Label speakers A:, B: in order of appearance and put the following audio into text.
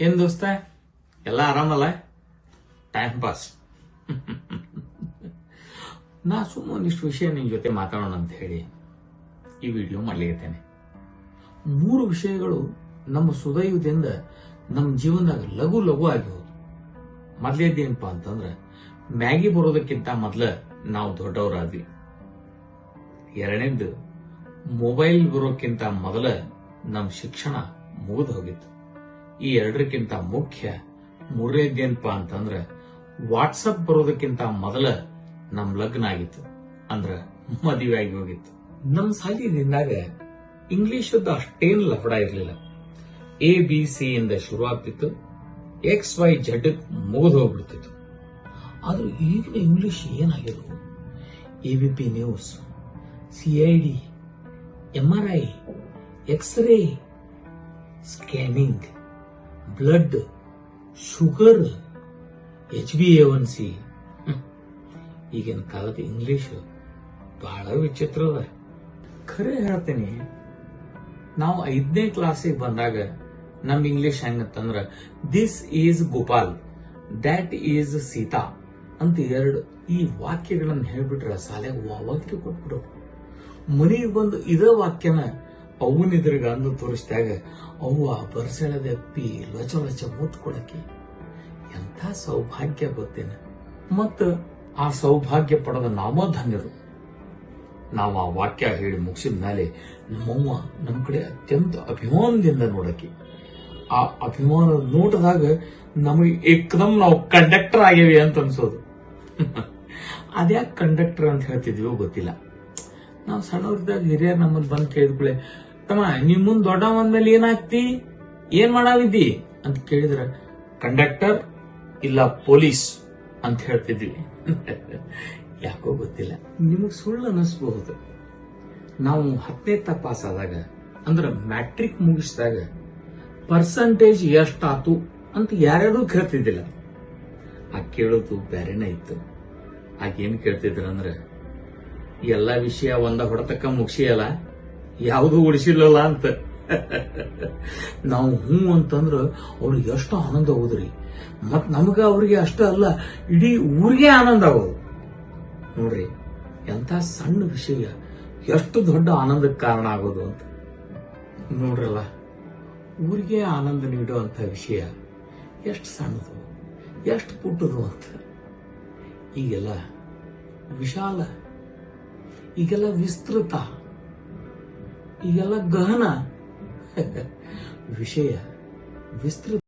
A: ಏನ್ ದೋಸ್ತ? ಎಲ್ಲ ಆರಾಮಲ್ಲ? ಟೈಮ್ ಪಾಸ್ ನಾ ಸುಮ್ಮ ಒಂದಿಷ್ಟು ವಿಷಯ ನಿನ್ ಜೊತೆ ಮಾತಾಡೋಣ ಅಂತ ಹೇಳಿ ಈ ವಿಡಿಯೋ ಮಾಡ್ಲಿಕ್ಕೇನೆ ಮೂರು ವಿಷಯಗಳು ನಮ್ಮ ಸುದೈವದಿಂದ ನಮ್ಮ ಜೀವನದಾಗ ಲಘು ಲಘು ಆಗಿ ಹೋದು ಮೊದ್ಲೇದೇನಪ್ಪ ಅಂತಂದ್ರೆ, ಮ್ಯಾಗಿ ಬರೋದಕ್ಕಿಂತ ಮೊದ್ಲ ನಾವು ದೊಡ್ಡವರಾದ್ವಿ. ಎರಡನೇದು, ಮೊಬೈಲ್ ಬರೋಕ್ಕಿಂತ ಮೊದಲ ನಮ್ಮ ಶಿಕ್ಷಣ ಮುಗಿದು ಹೋಗಿತ್ತು. ಈ ಎರಡಕ್ಕಿಂತ ಮುಖ್ಯ ಮೂರನೇದೇನಪ್ಪ ಅಂತಂದ್ರೆ ವಾಟ್ಸಪ್ ಬರೋದಕ್ಕಿಂತ ಮೊದಲ ನಮ್ ಲಗ್ನ ಆಗಿತ್ತು ಅಂದ್ರ ಮದುವೆ ಆಗಿ ಹೋಗಿತ್ತು. ನಮ್ ಸಾಲಿದಿಂದಾಗ ಇಂಗ್ಲಿಷದ್ದು ಅಷ್ಟೇನು ಲಫಡ ಇರಲಿಲ್ಲ. ಎ ಬಿ ಸಿ ಇಂದ ಶುರು ಆಗ್ತಿತ್ತು ಎಕ್ಸ್ ವೈ ಜಡ್ ಮುಗಿದು ಹೋಗ್ಬಿಡ್ತಿತ್ತು. ಆದ್ರೂ ಈಗಿನ English B P news C I D M R I x-ray scanning blood sugar H B A one C ಈಗಿನ ಕಾಲದ ಇಂಗ್ಲಿಷ್ ಬಹಳ ವಿಚಿತ್ರ ಅದ. ಖರೆ ಹೇಳ್ತೇನೆ, ನಾವು ಐದನೇ ಕ್ಲಾಸಿಗೆ ಬಂದಾಗ ನಮ್ English ಹೆಂಗಂತಂದ್ರ this is Gopal that is Sita ಅಂತ ಎರಡು ಈ ವಾಕ್ಯಗಳನ್ನ ಹೇಳ್ಬಿಟ್ರೆ ಸಾಲೆ ವಾಕ್ಯ ಕೊಟ್ಬಿಡು ಮನೆಗೆ ಬಂದು ಇದ ವಾಕ್ಯನ ಅವನಿದ್ರಿಗೆ ಅಂದು ತೋರಿಸಿದಾಗ, ಅವ್ವ ಬರ್ಸೆಳೆದಪ್ಪಿ ಲಚ ಲಚ ಮುತ್ಕೊಳಕ್ಕೆ. ಎಂಥ ಸೌಭಾಗ್ಯ ಗೊತ್ತೇನ? ಮತ್ತು ಆ ಸೌಭಾಗ್ಯ ಪಡೆದ ನಾವ ಧನ್ಯರು ನಾವು ಆ ವಾಕ್ಯ ಹೇಳಿ ಮುಗಿಸಿದ ಮೇಲೆ ನಮ್ಮವ್ವ ನಮ್ಮ ಕಡೆ ಅತ್ಯಂತ ಅಭಿಮಾನದಿಂದ ನೋಡಕಿ ಆ ಅಭಿಮಾನದ ನೋಟದಾಗ ನಮಗೆ ಏಕದಮ್ ನಾವು ಕಂಡಕ್ಟರ್ ಆಗೇವಿ ಅಂತ ಅನ್ಸೋದು. ಅದ್ಯಾಕೆ ಕಂಡಕ್ಟರ್ ಅಂತ ಹೇಳ್ತಿದ್ವಿ ಗೊತ್ತಿಲ್ಲ. ನಾವು ಸಣ್ಣವ್ರದಾಗ ಹಿರಿಯರ್ ನಮ್ಮಲ್ಲಿ ಬಂದು ಕೇಳಿದ್ಕೂಳೆ ತಮ್ಮ ನಿಮ್ ಮುಂದ್ ದೊಡ್ಡ ಮೇಲೆ ಏನಾಗ್ತಿ ಏನ್ ಮಾಡಾವಿದ್ದಿ ಅಂತ ಕೇಳಿದ್ರ, ಕಂಡಕ್ಟರ್ ಇಲ್ಲ ಪೊಲೀಸ್? ಅಂತ ಹೇಳ್ತಿದ್ವಿ. ಯಾಕೋ ಗೊತ್ತಿಲ್ಲ. ನಿಮಗ್ ಸುಳ್ಳು ಅನಿಸ್ಬಹುದು. ನಾವು ಹತ್ತನೇ ಪಾಸ್ ಆದಾಗ, ಅಂದ್ರ ಮ್ಯಾಟ್ರಿಕ್ ಮುಗಿಸಿದಾಗ ಪರ್ಸಂಟೇಜ್ ಎಷ್ಟಾತು ಅಂತ ಯಾರ್ಯಾರು ಕೇಳ್ತಿದ್ದಿಲ್ಲ. ಆ ಕೇಳೋದು ಬೇರೆನೇ ಇತ್ತು. ಆಗೇನ್ ಕೇಳ್ತಿದ್ರಂದ್ರ ಎಲ್ಲಾ ವಿಷಯ ಒಂದ ಹೊಡೆತಕ್ಕ ಮುಗಿಸಿಯಲ್ಲ, ಯಾವುದು ಉಳಿಸಿಲ್ಲಲ್ಲ ಅಂತ. ನಾವು ಹ್ಞೂ ಅಂತಂದ್ರೆ ಅವ್ರಿಗೆ ಎಷ್ಟು ಆನಂದ ಹೋದ್ರಿ. ಮತ್ ನಮಗ ಅವ್ರಿಗೆ ಅಷ್ಟ ಅಲ್ಲ, ಇಡೀ ಊರಿಗೆ ಆನಂದ ಆಗೋದು ನೋಡ್ರಿ, ಎಂತ ಸಣ್ಣ ವಿಷಯ, ಎಷ್ಟು ದೊಡ್ಡ ಆನಂದಕ್ಕೆ ಕಾರಣ ಆಗೋದು ಅಂತ. ನೋಡ್ರಲ್ಲ, ಊರಿಗೆ ಆನಂದ ನೀಡುವಂತ ವಿಷಯ ಎಷ್ಟು ಸಣ್ಣದು, ಎಷ್ಟು ಪುಟ್ಟದು ಅಂತ. ಈಗೆಲ್ಲ ವಿಶಾಲ ಈಗೆಲ್ಲ ವಿಸ್ತೃತ ಈಗೆಲ್ಲ ಗಹನ. ವಿಷಯ ವಿಸ್ತೃತ.